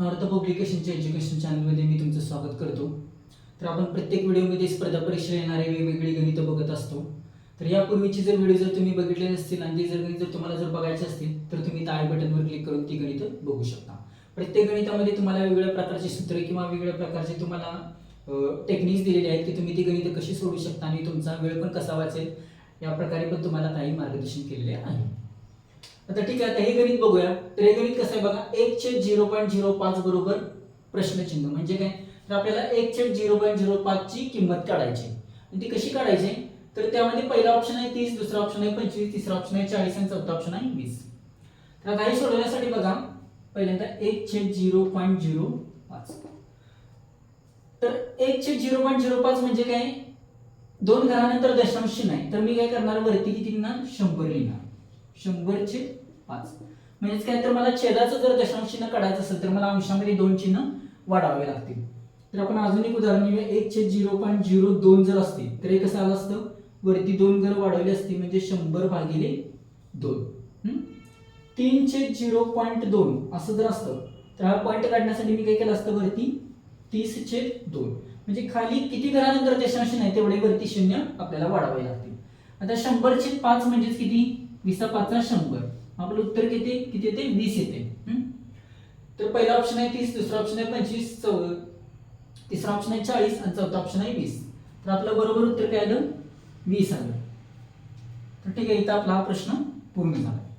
North पब्लिकेशनच्या education चॅनलमध्ये मी तुमचं स्वागत करतो. तर आपण प्रत्येक व्हिडिओमध्ये स्पर्धा परीक्षा येणारे वेगवेगळी गणितं बघत असतो. तर यापूर्वीचे जर व्हिडिओ जर तुम्ही बघितले नसतील आणि ती जर गणित जर तुम्हाला जर बघायचे असतील तर तुम्ही त्या आय बटनवर क्लिक करून ती गणितं बघू शकता. प्रत्येक गणितामध्ये तुम्हाला वेगवेगळ्या प्रकारचे सूत्र किंवा वेगवेगळ्या प्रकारचे तुम्हाला टेक्निक्स दिलेले आहेत की तुम्ही ती गणितं कशी सोडू शकता आणि तुमचा वेळ पण कसा वाचेल या प्रकारे पण तुम्हाला काही मार्गदर्शन केलेले आहे. आता ठीक आहे आता हे गणित बघूया. तर हे गणित कसं आहे बघा एक छेद झिरो पॉईंट झिरो पाच बरोबर प्रश्नचिन्ह. म्हणजे काय? तर आपल्याला एक छेद झिरो पॉईंट झिरो पाच ची किंमत काढायची आणि ती कशी काढायची तर त्यामध्ये पहिला ऑप्शन आहे तीस दुसरा ऑप्शन आहे पंचवीस तिसरा ऑप्शन आहे चाळीस आणि चौथा ऑप्शन आहे वीस. तर आता हे सोडवण्यासाठी बघा पहिल्यांदा एक छेद झिरो पॉईंट झिरो पाच. तर एक छेद झिरो पॉईंट झिरो पाच म्हणजे काय? दोन घरानंतर दशांश नाही तर मी काय करणार? वरती किती लिहिणार? शंभर लिहिणार. शंभर छेद पाच. म्हणजेच काय तर मला छेदाचं जर दशांश चिन्ह काढायचं असेल तर मला अंशामध्ये दोन चिन्ह वाढावे लागतील. तर आपण अजून एक उदाहरण घेऊया. एक छेद झिरो पॉईंट झिरो दोन जर असतील तर हे कसं आलं असतं? वरती दोन जर वाढवली असती म्हणजे शंभर भागिले दोन. हम्म? तीन छेद झिरो पॉईंट दोन असं जर असतं तर हा पॉईंट काढण्यासाठी मी काय केलं असतं वरती? तीस छेद दोन. म्हणजे खाली किती घरानंतर दशांश नाही तेवढे वरती शून्य आपल्याला वाढावे लागतील. आता शंभर छेद पाच म्हणजेच किती? वीसा पाचला शंभर. आपलं उत्तर किती? किती येते? वीस येते. हम्म? तर पहिला ऑप्शन आहे तीस दुसरा ऑप्शन आहे पंचवीस चौ तिसरा ऑप्शन आहे चाळीस आणि चौथा ऑप्शन आहे वीस. तर आपलं बरोबर उत्तर काय आलं? वीस आलं. तर ठीक आहे इथं आपला हा प्रश्न पूर्ण झाला.